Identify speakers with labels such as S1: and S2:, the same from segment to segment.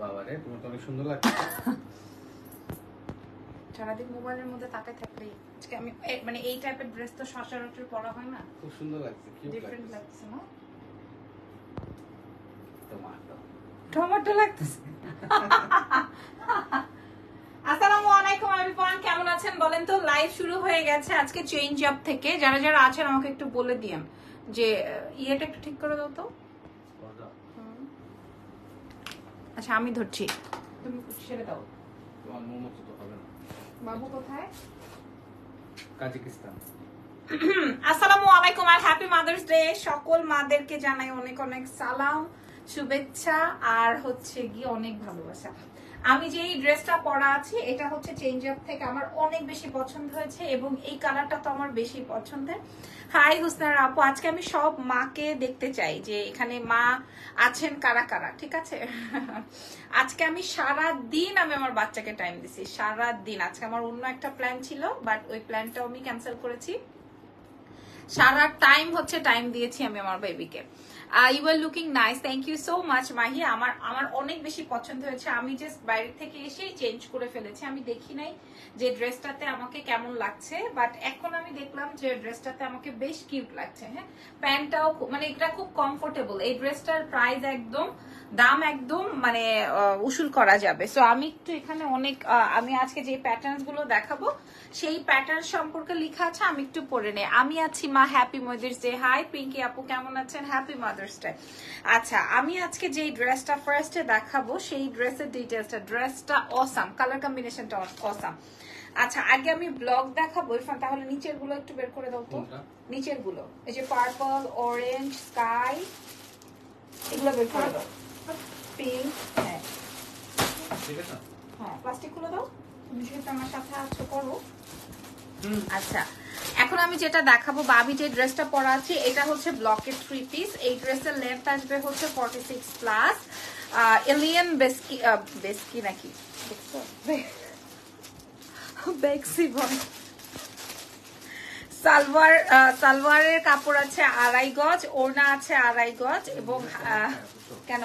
S1: বাবারে তোমার তো অনেক সুন্দর লাগছে।
S2: সারাদিন মোবাইলের মধ্যে তাকায় থাকলেই। আজকে আমি মানে এই টাইপের ড্রেস তো সচরাচর পরা হয় না?
S1: খুব সুন্দর লাগছে কিউট
S2: ডিফারেন্ট
S1: লাগছে।
S2: লাগছে না?
S1: টমেটো
S2: টমেটো লাগতেছে। আসসালামু আলাইকুম এভরিওয়ান কেমন আছেন বলেন তো? লাইভ শুরু হয়ে গেছে আজকে চেঞ্জ আপ থেকে। যারা যারা আছেন আমাকে একটু বলে দিয়েন যে ইয়েটা একটু ঠিক করে দাও তো হুম। আচ্ছা আমি ধরছি। তুমি ছেড়ে দাও।
S1: তোমার মোমো তো হবে না।
S2: বাবু কোথায়?
S1: কাজাকিস্তান।
S2: আসসালামু আলাইকুম আর হ্যাপি মাদার্স ডে। সকল মাদেরকে জানাই অনেক অনেক সালাম শুভেচ্ছা আর হচ্ছে গিয়ে অনেক ভালোবাসা। আমি যে এই ড্রেসটা পরা আছি, এটা হচ্ছে চেঞ্জ আপ থেকে আমার অনেক বেশি পছন্দ হয়েছে এবং এই কালারটা তো আমার বেশি পছন্দের। হাই হুসনার আপু, আজকে আমি সব মাকে দেখতে চাই যে এখানে মা আছেন কারা কারা, ঠিক আছে? আজকে আমি সারা দিন আমি আমার বাচ্চাকে টাইম দিছি সারা দিন আজকে আমার অন্য একটা প্ল্যান ছিল বাট ওই প্ল্যানটাও আমি ক্যান্সেল করেছি। সারা টাইম হচ্ছে টাইম দিয়েছি আমি আমার বেবিকে you are looking nice thank you so much Mahi আমার আমার অনেক বেশি পছন্দ হয়েছে। আমি জাস্ট বাইরে থেকে এসেই চেঞ্জ করে ফেলেছি। আমি দেখি নাই যে ড্রেসটাতে আমাকে কেমন লাগছে বাট এখন আমি দেখলাম যে ড্রেসটাতে আমাকে বেশ কিউট লাগছে হ্যাঁ? প্যান্টটাও মানে এটা খুব কমফোর্টেবল এই ড্রেসটার প্রাইস একদম, দাম একদম মানে উসুল করা যাবে। সো আমি একটু এখানে অনেক আমি আজকে যে প্যাটার্নগুলো দেখাবো, সেই প্যাটার্ন সম্পর্কে লেখা আছে, আমি একটু পড়ে নেই। আমি আছি মা happy mothers day hi Pinky আপু, কেমন আছেন? হ্যাপি মাদার্স ডে আচ্ছা আমি আজকে যে ড্রেসটা ফার্স্টে দেখাবো সেই ড্রেসের ডিটেলসটা ড্রেসটা অসাম কালার কম্বিনেশনটা অসাম আচ্ছা আগে আমি ব্লগ দেখাবো ইরফান তাহলে নিচেরগুলো একটু বের করে দাও তো। নিচেরগুলো এই যে পার্পল অরেঞ্জ স্কাই এগুলো বের করে দাও। পিঙ্ক হ্যাঁ। হ্যাঁ প্লাস্টিকগুলো দাও। তুমি যেহেতু আমার সাথে আছো করো। আচ্ছা এখন আমি যেটা দেখাবো, বাবি যে ড্রেসটা পরা আছে, এটা হচ্ছে ব্লকের থ্রি পিস এই ড্রেসের লেন্থ আসবে হচ্ছে ফর্টি সিক্স প্লাস এলিয়ান বেস্কি বেস্কি নাকি? সালোয়ার সালোয়ারের কাপড় আছে আড়াই গজ, ওড়না আছে আড়াই গজ এবং কেন?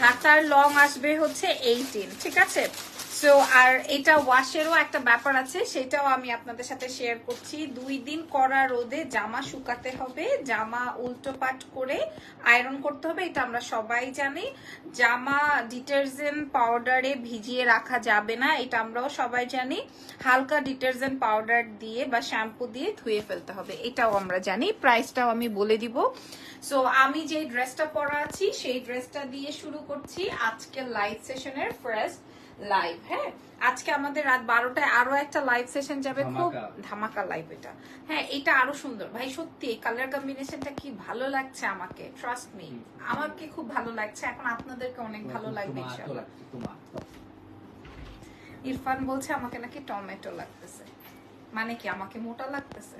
S2: হাতার লং আসবে হচ্ছে এইটিন ঠিক আছে? সো আর এটা ওয়াশেরও একটা ব্যাপার আছে, সেটাও আমি আপনাদের সাথে শেয়ার করছি। দুই দিন করা রোদে জামা শুকাতে হবে, জামা উল্টো পাট করে আয়রন করতে হবে, এটা আমরা সবাই জানি। জামা ডিটারজেন্ট পাউডারে ভিজিয়ে রাখা যাবে না, এটা আমরাও সবাই জানি। হালকা ডিটারজেন্ট পাউডার দিয়ে বা শ্যাম্পু দিয়ে ধুয়ে ফেলতে হবে, এটাও আমরা জানি। প্রাইসটাও আমি বলে দিব। সো আমি যে ড্রেসটা পরা আছি, সেই ড্রেসটা দিয়ে শুরু করছি। আজকে লাইভ সেশনের ফার্স্ট লাইভ হ্যাঁ? আজকে আমাদের রাত বারোটায় আরও একটা লাইভ সেশন যাবে খুব
S1: ধামাকা।
S2: লাইভ এটা। হ্যাঁ এটা আরও সুন্দর। ভাই সত্যি কালার কম্বিনেশনটা কি ভালো লাগছে আমাকে ট্রাস্ট মি আমাকে খুব ভালো লাগছে এখন আপনাদেরকে অনেক ভালো লাগবে ইরফান বলছে আমাকে নাকি টমেটো লাগতেছে। মানে কি আমাকে মোটা লাগতেছে?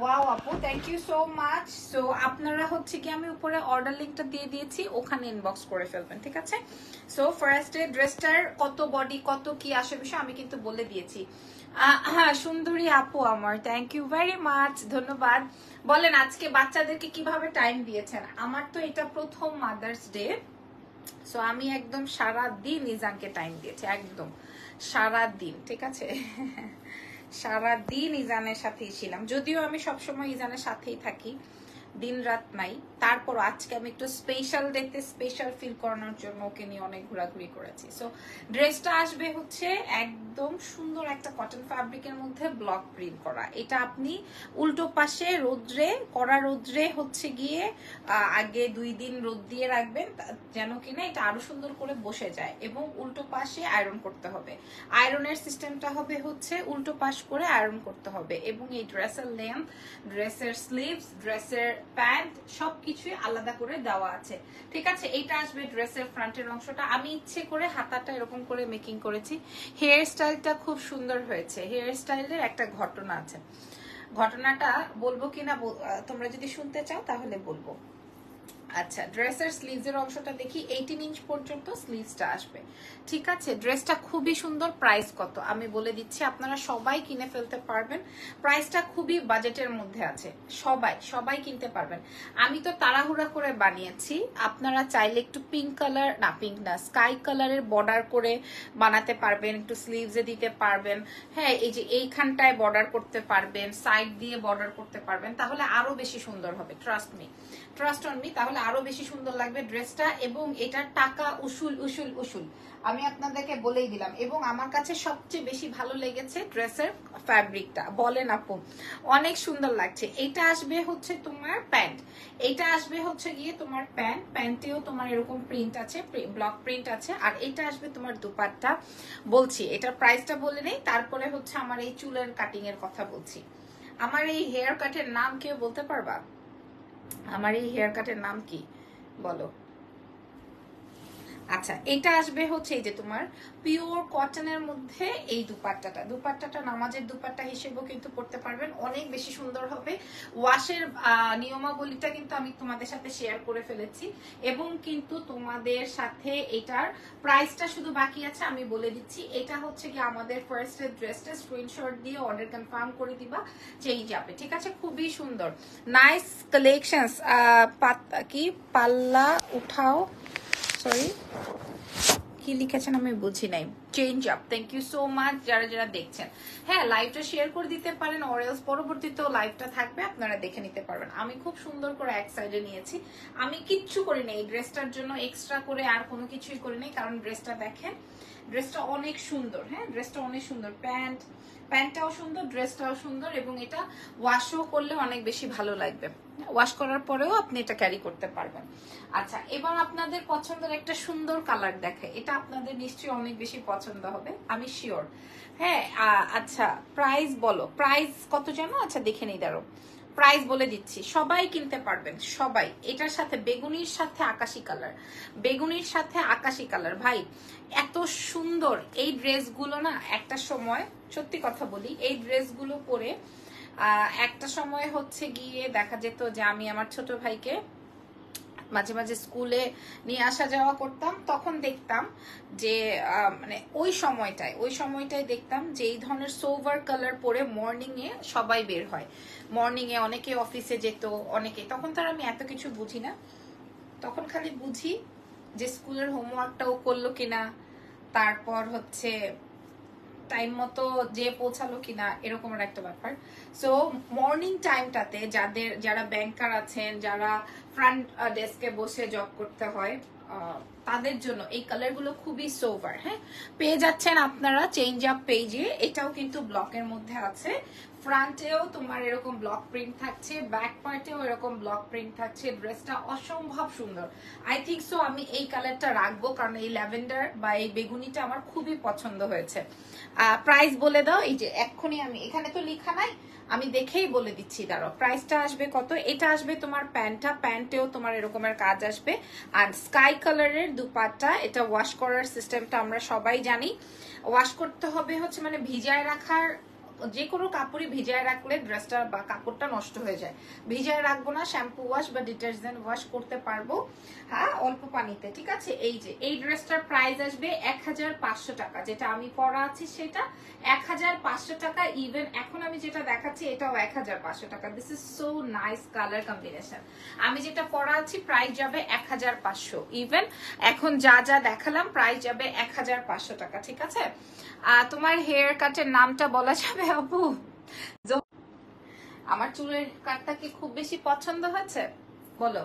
S2: ওয়াও আপু thank you so much so আপনারা হচ্ছে কি, আমি উপরে অর্ডার লিঙ্কটা দিয়ে দিয়েছি, ওখানে ইনবক্স করে ফেলবেন, ঠিক আছে? সো ড্রেসটার কত বডি কত বিষয় আমি কিন্তু বলে দিয়েছি। হ্যাঁ সুন্দরী আপু আমার থ্যাংক ইউ মাচ ধন্যবাদ। বলেন, আজকে বাচ্চাদেরকে কীভাবে টাইম দিয়েছেন? আমার তো এটা প্রথম মাদার্স ডে সো আমি একদম সারা দিন ইজানকে টাইম দিয়েছি, একদম সারা দিন ঠিক আছে? সারা দিন ইজানের সাথেই ছিলাম। যদিও আমি সবসময় ইজানের সাথেই থাকি দিন রাত নাই। তারপর আজকে আমি একটু স্পেশাল দেখতে স্পেশাল ফিল করানোর জন্য ওকে নিয়ে অনেক ঘোরাঘুরি করেছি। সো ড্রেসটা আসবে হচ্ছে একদম সুন্দর একটা কটন ফ্যাব্রিকের মধ্যে ব্লক প্রিন্ট করা। এটা আপনি উল্টো পাশে রোদ্রে, কড়া রোদ্রে হচ্ছে গিয়ে আগে দুই দিন রোদ দিয়ে রাখবেন যেন কিনা এটা আরও সুন্দর করে বসে যায় এবং উল্টো পাশে আয়রন করতে হবে। আয়রনের সিস্টেমটা হবে হচ্ছে উল্টো পাশ করে আয়রন করতে হবে এবং এই ড্রেসের লেন্থ ড্রেসের স্লিভস ড্রেসের প্যান্ট সবকিছুই আলাদা করে দেওয়া আছে। ঠিক আছে এটা আসবে ড্রেসের ফ্রন্টের অংশটা। আমি ইচ্ছে করে হাতাটা এরকম করে মেকিং করেছি। হেয়ার স্টাইলটা খুব সুন্দর হয়েছে। হেয়ার স্টাইলের একটা ঘটনা আছে। ঘটনাটা বলব কিনা তোমরা যদি শুনতে চাও তাহলে বলব। আচ্ছা ড্রেসের স্লিভসের অংশটা দেখি এইটিন ইঞ্চ পর্যন্ত স্লিভসটা আসবে। ঠিক আছে ড্রেসটা খুবই সুন্দর প্রাইস কত? আমি বলে দিচ্ছি, আপনারা সবাই কিনে ফেলতে পারবেন। প্রাইসটা খুবই বাজেটের মধ্যে আছে। সবাই সবাই কিনতে পারবেন। আমি তো তাড়াহুড়া করে বানিয়েছি। আপনারা চাইলে একটু পিঙ্ক কালার না পিঙ্ক না স্কাই কালারের বর্ডার করে বানাতে পারবেন, একটু স্লিভসে দিতে পারবেন। হ্যাঁ এই যে এইখানটায় বর্ডার করতে পারবেন সাইড দিয়ে বর্ডার করতে পারবেন, তাহলে আরও বেশি সুন্দর হবে trust me trust on me তাহলে আরও বেশি সুন্দর লাগবে ড্রেসটা এবং এটার টাকা উসুল উসুল উসুল। আমি আপনাদেরকে বলেই দিলাম। এবং আমার কাছে সবচেয়ে বেশি ভালো লেগেছে ড্রেসের ফ্যাব্রিকটা। বলেন আপু, অনেক সুন্দর লাগছে। এটা আসবে হচ্ছে তোমার প্যান্ট। এটা আসবে হচ্ছে গিয়ে তোমার প্যান্ট। প্যান্টেও তোমার এরকম প্রিন্ট আছে ব্লক প্রিন্ট আছে। আর এটা আসবে তোমার দুপাট্টা। বলছি, এটার প্রাইসটা বলে নেই। তারপরে হচ্ছে আমার এই চুলের কাটিং এর কথা বলছি। আমার এই হেয়ার কাটের নাম কেউ বলতে পারবা? আমার এই হেয়ার কাটের নাম কি? বলো। আচ্ছা এটা আসবে হচ্ছে এই যে তোমার পিওর কটনের মধ্যে এই দুপাট্টাটা। দুপাট্টাটা নামাজের দুপাট্টা হিসেবেও কিন্তু পড়তে পারবেন। অনেক বেশি সুন্দর হবে। ওয়াশের নিয়মাবলীটা কিন্তু আমি তোমাদের সাথে শেয়ার করে ফেলেছি। এবং কিন্তু তোমাদের সাথে এটার প্রাইসটা শুধু বাকি আছে, আমি বলে দিচ্ছি। এটা হচ্ছে কি আমাদের ফার্স্ট ড্রেসটা স্ক্রিনশট দিয়ে অর্ডার কনফার্ম করে দিবা চেঞ্জ যাবে। ঠিক আছে? খুবই সুন্দর। নাইস কালেকশনস কি? পাল্লা, উঠাও। সরি কি লিখেছেন আমি বুঝি নাই। Change up thank you so much যারা যারা দেখছেন। হ্যাঁ লাইভটা শেয়ার করে দিতে পারেন অরেলস পরবর্তীতেও লাইভটা থাকবে, আপনারা দেখে নিতে পারবেন। আমি খুব সুন্দর করে এক সাইডে নিয়েছি। আমি কিচ্ছু করি নাই, এই ড্রেসটার জন্য এক্সট্রা করে আর কোনো কিছুই করি নাই, কারণ ড্রেসটা দেখেন ড্রেসটা অনেক সুন্দর হ্যাঁ? ড্রেসটা অনেক সুন্দর, প্যান্ট প্যান্টটাও সুন্দর, ড্রেসটাও সুন্দর এবং এটা ওয়াশও করলে অনেক বেশি ভালো লাগবে। ওয়াশ করার পরেও আপনি এটা ক্যারি করতে পারবেন। আচ্ছা এবার আপনাদের পছন্দের একটা সুন্দর কালার দেখে, এটা আপনাদের নিশ্চয়ই অনেক বেশি পছন্দ হবে, আমি শিওর হ্যাঁ আচ্ছা প্রাইস বলো প্রাইস কত জানো আচ্ছা দেখে নিই দাঁড়ো প্রাইস বলে দিচ্ছি, সবাই কিনতে পারবেন, সবাই। এটার সাথে, বেগুনির সাথে আকাশি কালার বেগুনির সাথে আকাশি কালার ভাই, এত সুন্দর এই ড্রেসগুলো না একটা সময় সত্যি কথা বলি, এই ড্রেসগুলো পরে একটা সময় হচ্ছে গিয়ে দেখা যেত যে আমি আমার ছোট ভাইকে মাঝে মাঝে স্কুলে নিয়ে আসা যাওয়া করতাম। তখন দেখতাম যে মানে ওই সময়টায় ওই সময়টায় দেখতাম যে এই ধরনের সোভার কালার পরে মর্নিং এ সবাই বের হয়। মর্নিং এ অনেকে অফিসে যেত, অনেকে, তখন তার আমি এত কিছু বুঝি না। তখন খালি বুঝি যে স্কুলের হোমওয়ার্কটাও করল কিনা। তারপর হচ্ছে টাইম মতো যে পৌঁছালো কিনা এরকম একটা ব্যাপার। সো মর্নিং টাইমটাতে যাদের, যারা ব্যাংকার আছেন, যারা ফ্রন্ট ডেস্কে বসে জব করতে হয় তাদের জন্য এই কালারগুলো খুবই সোভার হ্যাঁ? পেয়ে যাচ্ছেন আপনারা চেঞ্জ আপ পেজে এটাও কিন্তু ব্লকের মধ্যে আছে। ফ্রন্টেও তোমার এরকম ব্লক প্রিন্ট থাকছে ব্যাক পার্টেও এরকম ব্লক প্রিন্ট থাকছে ড্রেসটা অসম্ভব সুন্দর। আই থিঙ্ক সো আমি এই কালারটা রাখব, কারণ এই ল্যাভেন্ডার বা এই বেগুনিটা আমার খুবই পছন্দ হয়েছে। প্রাইস বলে দাও, এই যে এক্ষুনি আমি, এখানে তো লেখা নাই, আমি দেখেই বলে দিচ্ছি, দাঁড়াও প্রাইসটা আসবে কত? এটা আসবে তোমার প্যান্টটা, প্যান্টেও তোমার এরকমের কাজ আসবে। আর স্কাই কালারের দুপাট্টা, এটা ওয়াশ করার সিস্টেমটা আমরা সবাই জানি। ওয়াশ করতে হবে হচ্ছে মানে ভিজায় রাখার যে কোনো কাপড়ই ভিজায় রাখলে ড্রেসটা বা কাপড়টা নষ্ট হয়ে যায়। ভিজায় রাখব না শ্যাম্পু ওয়াশ বা ডিটারজেন্ট ওয়াশ করতে পারব। হ্যাঁ অল্প পানিতে, ঠিক আছে? এই যে, এই ড্রেসটার প্রাইস আসবে এক হাজার পাঁচশো টাকা। যেটা আমি পরা আছি সেটা এক হাজার পাঁচশো টাকা। ইভেন এখন আমি যেটা দেখাচ্ছি, এটাও এক হাজার পাঁচশো টাকা। This is so nice colour combination আমি যেটা পরা আছি প্রাইস যাবে এক হাজার পাঁচশো। ইভেন এখন যা যা দেখালাম প্রাইস যাবে এক হাজার পাঁচশো টাকা, ঠিক আছে? তোমার হেয়ার কাটের নামটা বলা যাবে? আপু। আমার চুলের কাটটা কি খুব বেশি পছন্দ হয়েছে? বলো।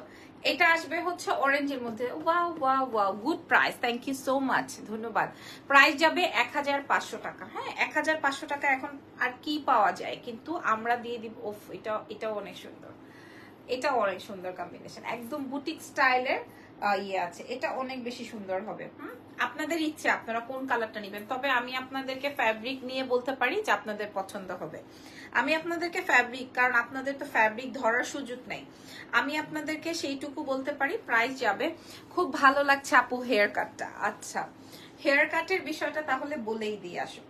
S2: এটা আসবে হচ্ছে অরেঞ্জের মধ্যে। Wow wow wow good price thank you so much ধন্যবাদ। প্রাইস যাবে এক হাজার পাঁচশো টাকা। হ্যাঁ এক হাজার পাঁচশো টাকা এখন আর কি পাওয়া যায়? কিন্তু আমরা দিয়ে দিব, ওফ এটা এটাও অনেক সুন্দর। এটা অনেক সুন্দর কম্বিনেশন একদম বুটিক স্টাইলের ইয়ে আছে। এটা অনেক বেশি সুন্দর হবে। হুম? আপনাদের ইচ্ছে, আপনারা কোন কালারটা নেবেন? তবে আমি আপনাদেরকে ফ্যাব্রিক নিয়ে বলতে পারি যে আপনাদের পছন্দ হবে। আমি আপনাদেরকে ফ্যাব্রিক কারণ আপনাদের তো ফ্যাব্রিক ধরার সুযোগ নেই। আমি আপনাদেরকে সেইটুকু বলতে পারি প্রাইস যাবে। খুব ভালো লাগছে আপু হেয়ার কাটটা আচ্ছা হেয়ার কাটের বিষয়টা তাহলে বলেই দিয়ে আসো।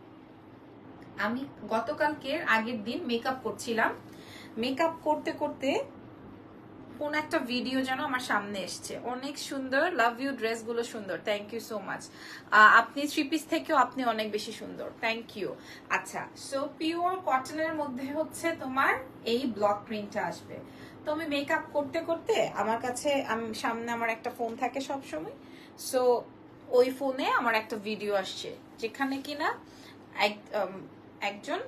S2: আমি গতকালকে আগের দিন মেকআপ করছিলাম। মেকআপ করতে করতে কোন একটা ভিডিও যেন আমার সামনে এসছে। অনেক সুন্দর লাভ ইউ ড্রেসগুলো সুন্দর। থ্যাংক ইউ সো মাচ আপনি থ্রি পিস থেকেও আপনি অনেক বেশি সুন্দর। থ্যাংক ইউ আচ্ছা সো পিওর কটনের মধ্যে হচ্ছে তোমার এই ব্লক প্রিন্টটা আসবে। তো আমি মেকআপ করতে করতে আমার কাছে সামনে আমার একটা ফোন থাকে সব সময় সো ওই ফোনে আমার একটা ভিডিও আসছে। যেখানে কিনা এক একজন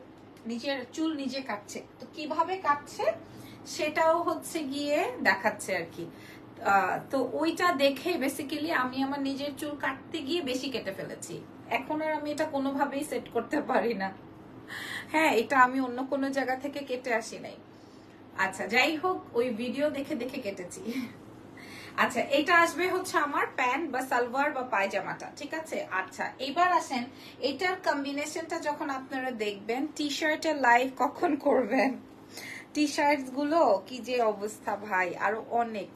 S2: নিজের চুল নিজে কাটছে। তো কীভাবে কাটছে? সেটাও হচ্ছে গিয়ে দেখাচ্ছে আর কি। তো ওইটা দেখে বেসিক্যালি আমি আমার নিজের চুল কাটতে গিয়ে বেশি কেটে ফেলেছি। এখন আর আমি এটা কোনোভাবেই সেট করতে পারি না। হ্যাঁ এটা আমি অন্য কোনো জায়গা থেকে কেটে আসি নাই। আচ্ছা যাই হোক, ওই ভিডিও দেখে দেখে কেটেছি। আচ্ছা এটা আসবে হচ্ছে আমার প্যান্ট বা সালোয়ার বা পায়জামাটা, ঠিক আছে? আচ্ছা এবার আসেন, এটার কম্বিনেশনটা যখন আপনারা দেখবেন টি শার্টের লাইভ কখন করবেন? টি শার্টগুলো কি যে অবস্থা ভাই, আরও অনেক।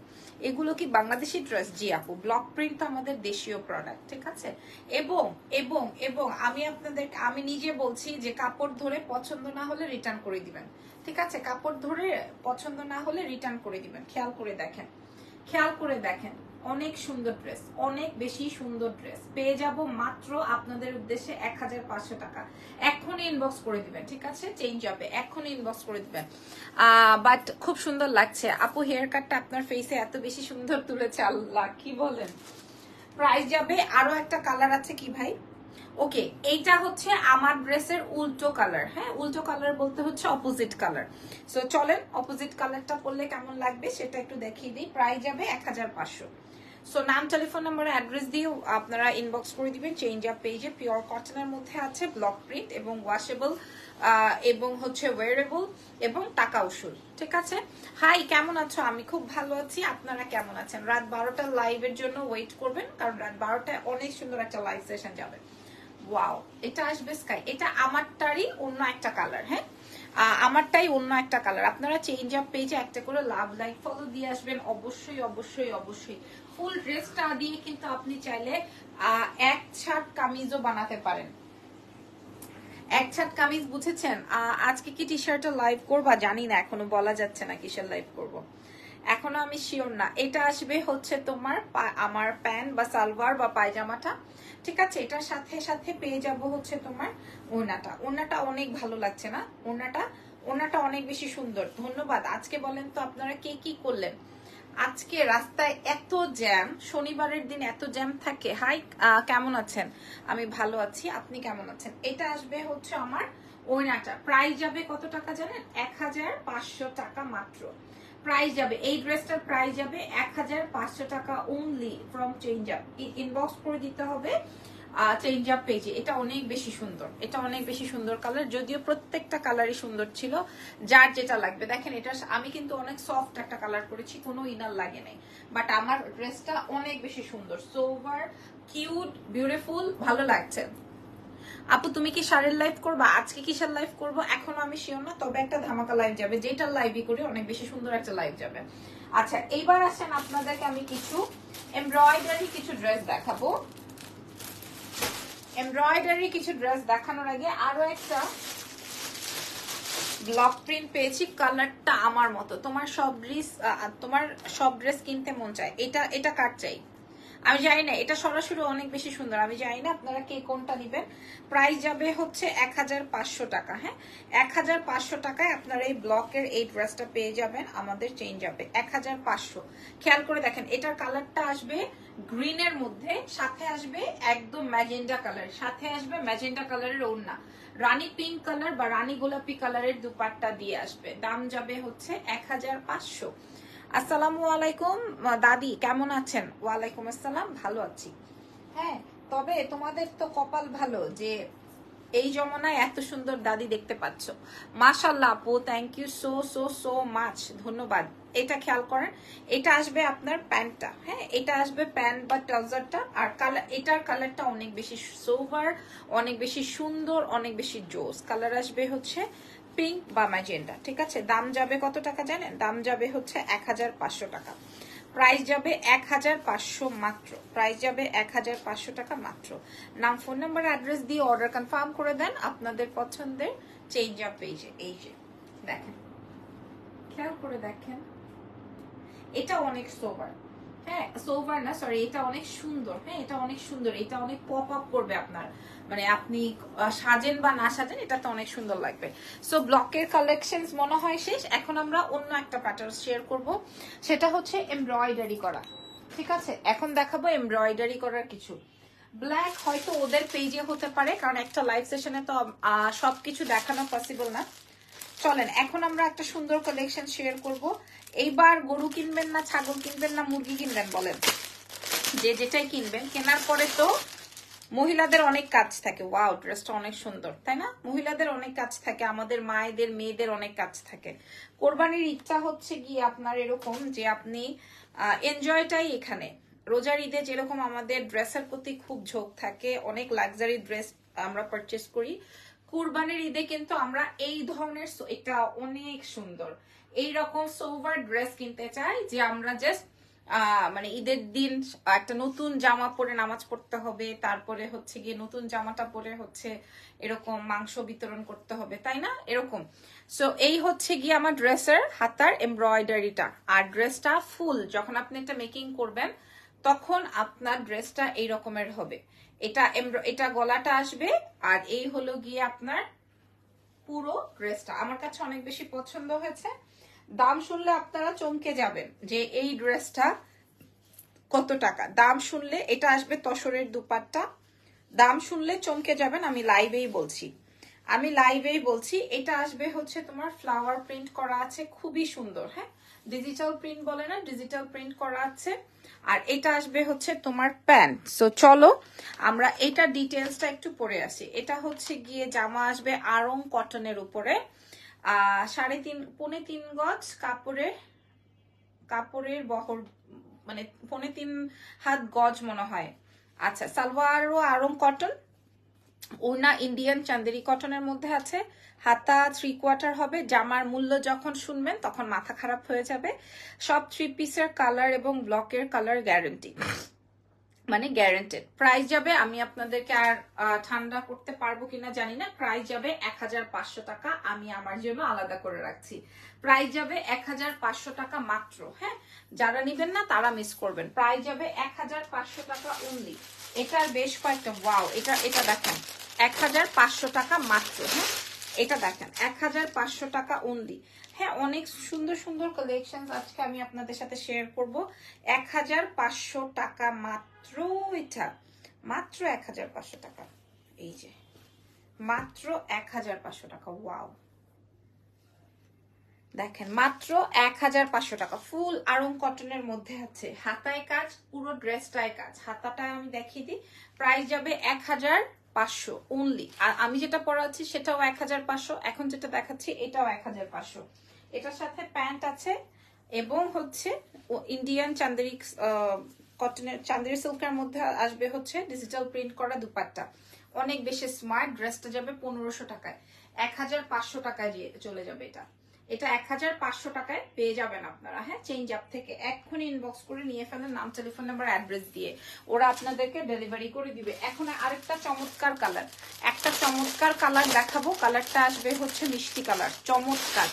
S2: এগুলো কি বাংলাদেশি ড্রেস জি আপু ব্লক প্রিন্ট তো আমাদের দেশীয় প্রোডাক্ট ঠিক আছে? এবং এবং এবং আমি আপনাদের আমি নিজে বলছি যে কাপড় ধরে পছন্দ না হলে রিটার্ন করে দিবেন। ঠিক আছে? কাপড় ধরে পছন্দ না হলে রিটার্ন করে দিবেন। খেয়াল করে দেখেন। খেয়াল করে দেখেন। অনেক সুন্দর ড্রেস, অনেক বেশি সুন্দর ড্রেস। পেয়ে যাব মাত্র আপনাদের উদ্দেশ্যে এক হাজার পাঁচশো টাকা। এখনই ইনবক্স করে দিবেন, ঠিক আছে? চেঞ্জ হবে, এখনই ইনবক্স করে দিবেন। বাট খুব সুন্দর লাগছে। আপু হেয়ার কাটটা আপনার ফেসে এত বেশি সুন্দর তুলেছে, আল্লাহ, কি বলেন? প্রাইস যাবে, আরও একটা কালার আছে কি ভাই? ওকে এইটা হচ্ছে আমার ড্রেসের উল্টো কালার হ্যাঁ? উল্টো কালার বলতে হচ্ছে অপোজিট কালার সো চলেন অপোজিট কালারটা পরলে কেমন লাগবে সেটা একটু দেখিয়ে দিই। প্রাইস যাবে এক হাজার পাঁচশো। সো নাম টেলিফোন নাম্বার অ্যাড্রেস দিয়ে আপনারা ইনবক্স করে দিবেন চেঞ্জ আপ পেজে পিওর কটনের মধ্যে আছে ব্লক প্রিন্ট এবং ওয়াশেবল এবং হচ্ছে ওয়ারেবল এবং টাকা উসুল, ঠিক আছে? হাই কেমন আছো? আমি খুব ভালো আছি, আপনারা কেমন আছেন? রাত বারোটার লাইভের জন্য ওয়েট করবেন, কারণ রাত বারোটায় অনেক সুন্দর একটা লাইভ সেশন যাবে। ওয়াও এটা আসবে স্কাই এটা আমারটারই অন্য একটা কালার হ্যাঁ? আমারটাই অন্য একটা কালার আপনারা চেঞ্জ আপ পেজে একটা করে লাভ লাইক ফলো দিয়ে আসবেন। অবশ্যই অবশ্যই অবশ্যই। ফুল ড্রেসটা দিয়ে কিন্তু আপনি চাইলে এক ছাট কামিজও বানাতে পারেন। এক ছাট কামিজ বুঝেছেন? আজকে কি টি শার্টটা লাইভ করবা? জানি না, এখনও বলা যাচ্ছে না কিসের লাইভ করব। এখনও আমি শিওর না। এটা আসবে হচ্ছে তোমার আমার প্যান্ট বা সালোয়ার বা পায়জামাটা। ঠিক আছে? এটার সাথে সাথে পেয়ে যাব হচ্ছে তোমার ওনাটা ওনাটা অনেক ভালো লাগছে না? ওনাটা ওনাটা অনেক বেশি সুন্দর। ধন্যবাদ। আজকে বলেন তো আপনারা কে কি করলেন? আজকে রাস্তায় এত জ্যাম, শনিবারের দিন এত জ্যাম থাকে। হাই কেমন আছেন? আমি ভালো আছি। আপনি কেমন আছেন? এটা আসবে হচ্ছে আমার ওইনাটা প্রাইস যাবে কত টাকা জানেন? এক হাজার পাঁচশো টাকা মাত্র। প্রাইস যাবে। এই ড্রেসটার প্রাইস যাবে এক হাজার পাঁচশো টাকা only from change up inbox করে দিতে হবে চেঞ্জ আপ পেজে এটা অনেক বেশি সুন্দর। এটা অনেক বেশি সুন্দর কালার যদিও প্রত্যেকটা কালারই সুন্দর ছিল, যার যেটা লাগবে। দেখেন, এটা আমি কিন্তু অনেক সফট একটা কালার করেছি, কোনো ইনার লাগে নাই। বাট আমার ড্রেসটা অনেক বেশি সুন্দর। সোভার কিউট বিউটিফুল ভালো লাগছে। আপু, তুমি কি শাড়ির লাইভ করবা? আজকে কিসের লাইভ করব? এখনও আমি শিওর না, তবে একটা ধামাকা লাইভ যাবে, যেটা লাইভই করি, অনেক বেশি সুন্দর একটা লাইভ যাবে। আচ্ছা এইবার আসেন আপনাদেরকে আমি কিছু এমব্রয়ডারি কিছু ড্রেস দেখাবো। এমব্রয়ডারি কিছু ড্রেস দেখানোর আগে আরও একটা ব্লক প্রিন্ট পেয়েছি কালারটা আমার মতো। তোমার সব ড্রেস তোমার সব ড্রেস কিনতে মন চায়। এটা এটা কাট চাই? আমি জানি না, এটা সরাসরি অনেক বেশি সুন্দর। আমি জানি না আপনারা কে কোনটা নিবেন। প্রাইস যাবে হচ্ছে এক হাজার পাঁচশো টাকা হ্যাঁ? এক হাজার পাঁচশো টাকায় আপনারা এই ব্লকের এই ড্রেসটা পেয়ে যাবেন, আমাদের চেঞ্জ হবে এক হাজার পাঁচশো। খেয়াল করে দেখেন, এটার কালারটা আসবে গ্রিনের মধ্যে, সাথে আসবে একদম ম্যাজেন্ডা কালার সাথে আসবে ম্যাজেন্ডা কালারের ওড়না। রানী পিঙ্ক কালার বা রানী গোলাপি কালারের দুপাট্টা দিয়ে আসবে। দাম যাবে হচ্ছে এক হাজার পাঁচশো। আসসালামু আলাইকুম। দাদি, কেমন আছেন? ওয়ালাইকুম আসসালাম, ভালো আছি। হ্যাঁ তবে তোমাদের তো কপাল ভালো যে এই জমানায় এত সুন্দর দাদি দেখতে পাচ্ছ। মাশাল্লাহ আপু thank you so so so much ধন্যবাদ। এটা খেয়াল করেন, এটা আসবে আপনার প্যান্টটা। হ্যাঁ এটা আসবে প্যান্ট বা ট্রাউজারটা, আর কালার এটার কালারটা অনেক বেশি সোভার অনেক বেশি সুন্দর, অনেক বেশি জোস। কালার আসবে হচ্ছে পিঙ্ক বা ম্যাজেন্ডা ঠিক আছে? দাম যাবে কত টাকা জানেন? দাম যাবে হচ্ছে এক হাজার পাঁচশো টাকা। প্রাইস যাবে এক পাঁচশো মাত্র। প্রাইস যাবে এক পাঁচশো টাকা মাত্র। নাম ফোন নাম্বার অ্যাড্রেস দিয়ে অর্ডার কনফার্ম করে দেন আপনাদের পছন্দের চেঞ্জ আপ পেজে এই যে, দেখেন। খেয়াল করে দেখেন। এটা অনেক সোভার হ্যাঁ সোভার না সরি এটা অনেক সুন্দর। হ্যাঁ এটা অনেক সুন্দর। এটা অনেক পপ আপ করবে আপনার। মানে আপনি সাজেন বা না সাজেন এটা তো অনেক সুন্দর লাগবে। সো ব্লকের কালেকশন মনে হয় শেষ। এখন আমরা অন্য একটা প্যাটার্ন শেয়ার করব। সেটা হচ্ছে এমব্রয়ডারি করা। ঠিক আছে? এখন দেখাবো এমব্রয়ডারি করার কিছু। ব্ল্যাক হয়তো ওদের পেজে হতে পারে, কারণ একটা লাইভ সেশনে তো সবকিছু দেখানো পসিবল না। চলেন, এখন আমরা একটা সুন্দর কালেকশন শেয়ার করব। এইবার গরু কিনবেন না ছাগল কিনবেন না মুরগি কিনবেন বলেন। যে যেটাই কিনবেন, কেনার পরে তো মহিলাদের অনেক কাজ থাকে। ওয়াও ড্রেসটা অনেক সুন্দর, তাই না? মহিলাদের অনেক কাজ থাকে, আমাদের মায়েদের, মেয়েদের অনেক কাজ থাকে। কোরবানির ইচ্ছা হচ্ছে গিয়ে আপনার এরকম যে আপনি এনজয়টাই এখানে। রোজার ঈদে যেরকম আমাদের ড্রেসের প্রতি খুব ঝোঁক থাকে, অনেক লাক্সারি ড্রেস আমরা পারচেস করি, কুরবানির ঈদে কিন্তু আমরা এই ধরনের এটা অনেক সুন্দর। এই রকম সোভার ড্রেস কিনতে চাই যে আমরা জাস্ট মানে ঈদের দিন একটা নতুন জামা পরে নামাজ পড়তে হবে, তারপরে হচ্ছে গিয়ে নতুন জামাটা পরে হচ্ছে এরকম মাংস বিতরণ করতে হবে, তাই না? এরকম। সো এই হচ্ছে গিয়ে আমার ড্রেসের হাতার এমব্রয়ডারিটা আর ড্রেসটা ফুল যখন আপনি এটা মেকিং করবেন, তখন আপনার ড্রেসটা এই রকমের হবে। এটা এটা গলাটা আসবে, আর এই হলো গিয়ে আপনার পুরো ড্রেসটা আমার কাছে অনেক বেশি পছন্দ হয়েছে। দাম শুনলে আপনারা চমকে যাবেন যে এই ড্রেসটা কত টাকা। দাম শুনলে এটা আসবে তসরের দুপাট্টা। দাম শুনলে চমকে যাবেন, আমি লাইভেই বলছি। আমি লাইভেই বলছি, এটা আসবে হচ্ছে তোমার ফ্লাওয়ার প্রিন্ট করা আছে, খুবই সুন্দর হ্যাঁ? ডিজিটাল প্রিন্ট বলে না ডিজিটাল প্রিন্ট করা আছে। আর এটা আসবে হচ্ছে তোমার প্যান্ট সো চলো, আমরা এটা ডিটেলসটা একটু পরে আসি। এটা হচ্ছে গিয়ে জামা আসবে আরং কটনের উপরে। সাড়ে তিন, পৌনে তিন গজ কাপড়ে কাপড়ের বহর মানে পৌনে তিন হাত গজ মনে হয়। আচ্ছা সালোয়ারও আরম কটন ওনা ইন্ডিয়ান চান্দেরি কটনের মধ্যে আছে। হাতা থ্রি কোয়ার্টার হবে, জামার মূল্য যখন শুনবেন তখন মাথা খারাপ হয়ে যাবে। সব থ্রি পিসের কালার এবং ব্লকের কালার গ্যারান্টি মানে গ্যারেন্টেড প্রাইস যাবে, আমি আপনাদেরকে আর ঠান্ডা করতে পারব কিনা জানি না। প্রাইস যাবে এক হাজার পাঁচশো টাকা, আমি আমার জন্য আলাদা করে রাখছি। প্রাইস যাবে এক হাজার পাঁচশো টাকা মাত্র হ্যাঁ? যারা নিবেন না, তারা মিস করবেন। প্রাইস যাবে এক হাজার পাঁচশো টাকা অনলি এটার বেশ কয়েকটা ওয়াও এটা এটা দেখেন। এক হাজার পাঁচশো টাকা মাত্র হ্যাঁ? এটা দেখেন এক হাজার পাঁচশো টাকা অনলি হ্যাঁ অনেক সুন্দর সুন্দর কালেকশন আজকে আমি আপনাদের সাথে শেয়ার করব। এক হাজার পাঁচশো টাকা মাত্র এটা, মাত্র এক হাজার পাঁচশো টাকা। এই যে, মাত্র এক হাজার পাঁচশো টাকা ওয়াও দেখেন, মাত্র এক হাজার পাঁচশো টাকা ফুল আরং কটনের মধ্যে আছে। হাতায় কাজ, পুরো ড্রেসটায় কাজ। হাতাটা আমি দেখিয়ে দিই। প্রাইস যাবে এক হাজার পাঁচশো অনলি আর আমি যেটা পরাচ্ছি সেটাও এক হাজার পাঁচশো, এখন যেটা দেখাচ্ছি এটাও এক হাজার পাঁচশো। এটার সাথে প্যান্ট আছে এবং হচ্ছে ইন্ডিয়ান চান্দেরি কটনের চান্দেরি সিল্কের মধ্যে আসবে হচ্ছে ডিজিটাল প্রিন্ট করা দুপাট্টা। অনেক বেশি স্মার্ট ড্রেসটা যাবে পনেরোশো টাকায়। এক হাজার পাঁচশো টাকায় চলে যাবে এটা। এটা এক হাজার পাঁচশো টাকায় পেয়ে যাবেন আপনারা। হ্যাঁ চেঞ্জ আপ থেকে এক্ষুনি ইনবক্স করে নিয়ে ফেলেন নাম টেলিফোন নাম্বার অ্যাড্রেস দিয়ে। ওরা আপনাদেরকে ডেলিভারি করে দিবে। এখন আরেকটা চমৎকার কালার একটা চমৎকার কালার দেখাবো। কালারটা আসবে হচ্ছে মিষ্টি কালার চমৎকার।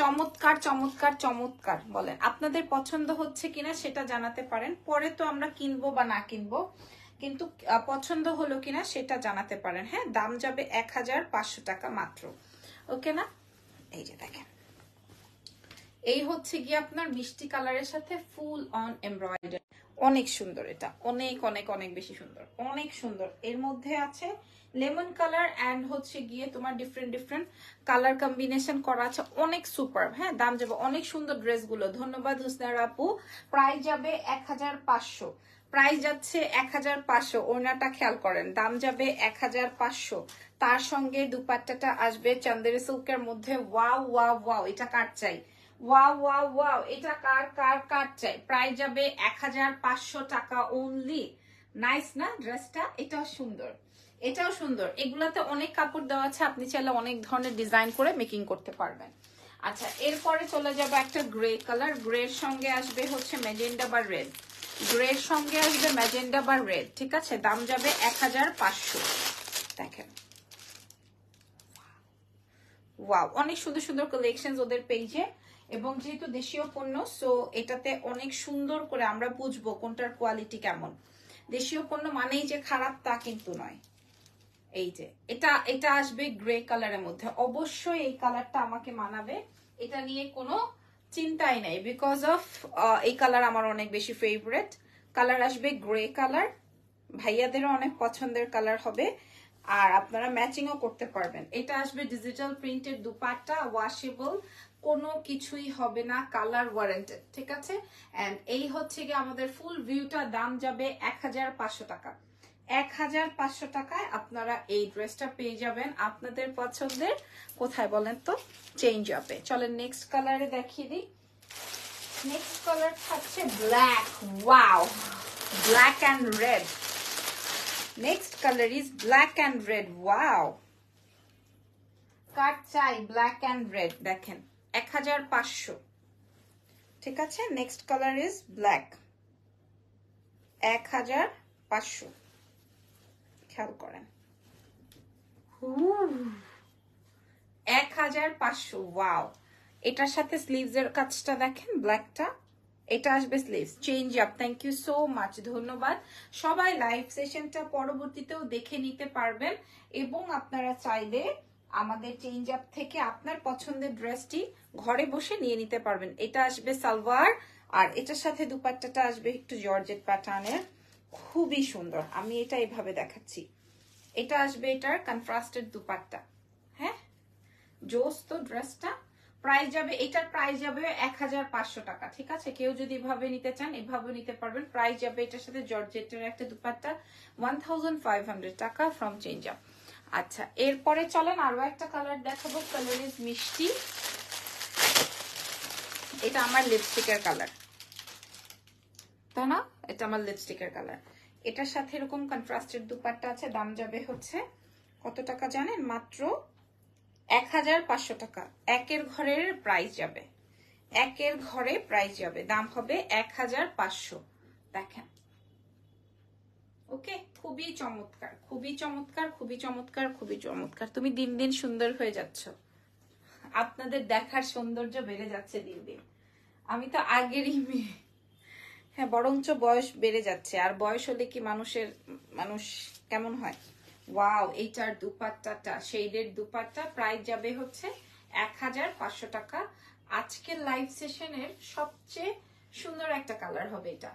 S2: চমৎকার চমৎকার চমৎকার বলেন। আপনাদের পছন্দ হচ্ছে কিনা সেটা জানাতে পারেন। পরে তো আমরা কিনবো বা না কিনবো, কিন্তু পছন্দ হলো কিনা সেটা জানাতে পারেন। হ্যাঁ দাম যাবে এক হাজার পাঁচশো টাকা মাত্র। ওকে না? এই যে দেখেন। এই হচ্ছে গিয়ে আপনার মিষ্টি কালারের সাথে ফুল অন এমব্রয়ডারি। অনেক সুন্দর এটা। অনেক অনেক অনেক বেশি সুন্দর। অনেক সুন্দর। এর মধ্যে আছে লেমন কালার অ্যান্ড হচ্ছে গিয়ে তোমার ডিফারেন্ট ডিফারেন্ট কালার কম্বিনেশন করা আছে। অনেক সুপার হ্যাঁ? দাম যাবে। অনেক সুন্দর ড্রেসগুলো। ধন্যবাদ হুসনার আপু। প্রাইস যাবে এক হাজার পাঁচশো। প্রাইস যাচ্ছে এক হাজার পাঁচশো। ওনাটা খেয়াল করেন। দাম যাবে এক হাজার পাঁচশো। তার সঙ্গে দুপাট্টাটা আসবে চান্দেরি সিল্কের মধ্যে। ওয়াও ওয়াও ওয়াও এটা কার চাই? ওয়াও ওয়াও ওয়াও, এটা কার কার কার চাই? প্রাইস যাবে এক হাজার পাঁচশো টাকা অনলি নাইস না ড্রেসটা? এটাও সুন্দর। এটাও সুন্দর। এগুলাতে অনেক কাপড় দেওয়া আছে, আপনি চাইলে অনেক ধরনের ডিজাইন করে মেকিং করতে পারবেন। আচ্ছা এরপরে চলে যাবে একটা গ্রে কালার গ্রের সঙ্গে আসবে হচ্ছে ম্যাজেন্ডা বা রেড গ্রের সঙ্গে আসবে ম্যাজেন্ডা বা রেড ঠিক আছে? দাম যাবে এক হাজার পাঁচশো। দেখেন। ওয়াও অনেক সুন্দর সুন্দর কালেকশন ওদের পেজে এবং যেহেতু দেশীয় পণ্য সো এটাতে অনেক সুন্দর করে আমরা বুঝব কোনটার কোয়ালিটি কেমন। দেশীয় পণ্য মানেই যে খারাপ তা কিন্তু নয়। এই যে, এটা এটা আসবে গ্রে কালারের মধ্যে। অবশ্যই এই কালারটা আমাকে মানাবে। এটা নিয়ে কোনো চিন্তাই নাই। বিকজ অফ এই কালার আমার অনেক বেশি ফেভারেট কালার আসবে গ্রে কালার ভাইয়াদেরও অনেক পছন্দের কালার হবে। আর আপনারা ম্যাচিংও করতে পারবেন। এটা আসবে ডিজিটাল প্রিন্টের দুপাট্টা ওয়াশেবল কোনো কিছুই হবে না কালার ওয়ারেন্টেড ঠিক আছে? এন্ড এই হচ্ছে গিয়ে আমাদের ফুল ভিউটা দাম যাবে এক হাজার পাঁচশো টাকা। এক হাজার পাঁচশো টাকায় আপনারা এই ড্রেসটা পেয়ে যাবেন। আপনাদের পছন্দের, কোথায় বলেন তো? চেঞ্জ হবে চলেন নেক্সট কালারে দেখিয়ে দিই। নেক্সট কালার থাকছে black wow black and red next colour is black and red wow কার চাই ব্ল্যাক অ্যান্ড রেড দেখেন। এক হাজার পাঁচশো। ঠিক আছে? নেক্সট কালার ইজ ব্ল্যাক এক হাজার পাঁচশো। খেয়াল করেন। এক হাজার পাঁচশো ওয়াও এটার সাথে স্লিভস এর কাজটা দেখেন ব্ল্যাকটা এটা আসবে sleeves change up thank you so much ধন্যবাদ। সবাই লাইভ সেশনটা পরবর্তীতেও দেখে নিতে পারবেন এবং আপনারা চাইলে আমাদের চেঞ্জ আপ থেকে আপনার পছন্দের ড্রেসটি ঘরে বসে নিয়ে নিতে পারবেন। এটা আসবে সালওয়ার আর এটার সাথে দুপাট্টাটা আসবে একটু জর্জেট প্যাটার্নের খুবই সুন্দর। আমি এটা এভাবে দেখাচ্ছি। এটা আসবে এটার কনট্রাস্টেড দুপাট্টা। হ্যাঁ? জোস তো ড্রেসটা প্রাইস যাবে, এটার প্রাইস যাবে এক হাজার পাঁচশো টাকা, ঠিক আছে? কেউ যদি এভাবে নিতে চান এভাবে নিতে পারবেন। প্রাইস যাবে এটার সাথে জর্জেটের একটা দুপাট্টা ওয়ান টাকা ফ্রম চেঞ্জ আপ আচ্ছা এরপরে চলেন আরও একটা কালার দেখাবো কালার ইজ মিষ্টি। এটা আমার লিপস্টিকের কালার তাই না? এটা আমার লিপস্টিকের কালার এটার সাথে এরকম কন্ট্রাস্টেড দুপাট্টা আছে, দাম যাবে হচ্ছে কত টাকা জানেন? মাত্র এক হাজার পাঁচশো টাকা। একের ঘরের প্রাইস যাবে। একের ঘরে প্রাইস যাবে। দাম হবে এক হাজার পাঁচশো। দেখেন ওকে? খুবই চমৎকার খুবই চমৎকার খুবই চমৎকার খুবই চমৎকার। তুমি দিন দিন সুন্দর হয়ে যাচ্ছ। আপনাদের দেখার সৌন্দর্য বেড়ে যাচ্ছে দিন দিন। আমি তো আগেরই মেয়ে। হ্যাঁ বরঞ্চ বয়স বেড়ে যাচ্ছে। আর বয়স হলে কি মানুষের, মানুষ কেমন হয়? ওয়াও, এইটার দুপাট্টাটা, শেডের দুপাট্টা প্রাইস যাবে হচ্ছে এক হাজার পাঁচশো টাকা। আজকের লাইভ সেশনের সবচেয়ে সুন্দর একটা কালার হবে এটা।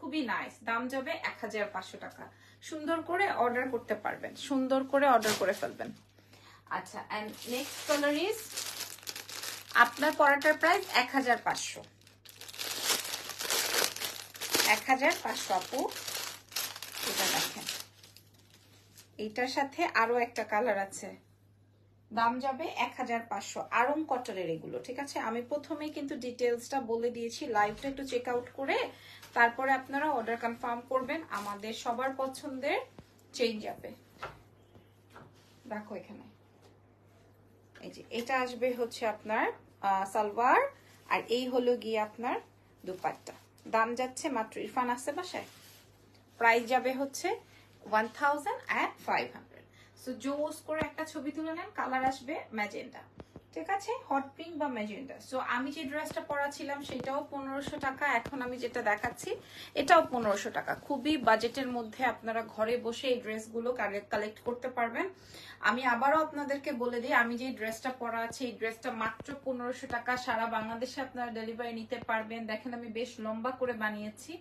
S2: খুবই নাইস দাম যাবে এক হাজার পাঁচশো টাকা। সুন্দর করে অর্ডার করতে পারবেন। সুন্দর করে অর্ডার করে ফেলবেন। আচ্ছা অ্যান্ড নেক্সট কালার ইজ আপনার পরাটার প্রাইস এক হাজার পাঁচশো। এক হাজার পাঁচশো আপু। এটা দেখেন। এইটার সাথে আরও একটা কালার আছে। দাম যাবে এক হাজার পাঁচশো। আরং কটনের এগুলো, ঠিক আছে? আমি প্রথমে কিন্তু ডিটেলসটা বলে দিয়েছি। লাইভটা একটু চেক আউট করে তারপরে আপনারা অর্ডার কনফার্ম করবেন, আমাদের সবার পছন্দের চেঞ্জ আপে দেখো এখানে। এই যে, এটা আসবে হচ্ছে আপনার সালওয়ার আর এই হলো গিয়ে আপনার দুপাট্টা। দাম যাচ্ছে মাত্র, ইরফান আছে বাসায়? প্রাইস যাবে হচ্ছে one thousand and five hundred so জোস করে একটা ছবি তুলে নেন, কালার আসবে ম্যাজেন্ডা ঠিক আছে? হট পিঙ্ক বা ম্যাজেন্ডা সো আমি যে ড্রেসটা পরাছিলাম সেটাও পনেরোশো টাকা। এখন আমি যেটা দেখাচ্ছি, এটাও পনেরোশো টাকা। খুবই বাজেটের মধ্যে আপনারা ঘরে বসে এই ড্রেসগুলো কালেক্ট করতে পারবেন। আমি আবারও আপনাদেরকে বলে দিই, আমি যে ড্রেসটা পরা আছে, এই ড্রেসটা মাত্র পনেরোশো টাকা। সারা বাংলাদেশে আপনারা ডেলিভারি নিতে পারবেন। দেখেন, আমি বেশ লম্বা করে বানিয়েছি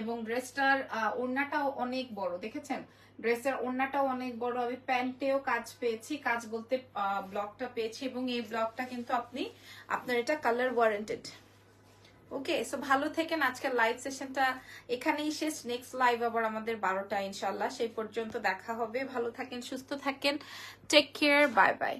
S2: এবং ড্রেসটার ওড়নাটাও অনেক বড়। দেখেছেন? ড্রেসের ওড়নাটাও অনেক বড়। আমি প্যান্টেও কাজ পেয়েছি, কাজ বলতে ব্লকটা পেয়েছি এবং এই ব্লকটা কিন্তু আপনি, আপনার এটা কালার ওয়ারেন্টেড ওকে সো ভালো থেকেন। আজকের লাইভ সেশনটা এখানেই শেষ। নেক্সট লাইভ আবার আমাদের বারোটা ইনশাল্লাহ সেই পর্যন্ত দেখা হবে। ভালো থাকেন, সুস্থ থাকেন। Take care bye bye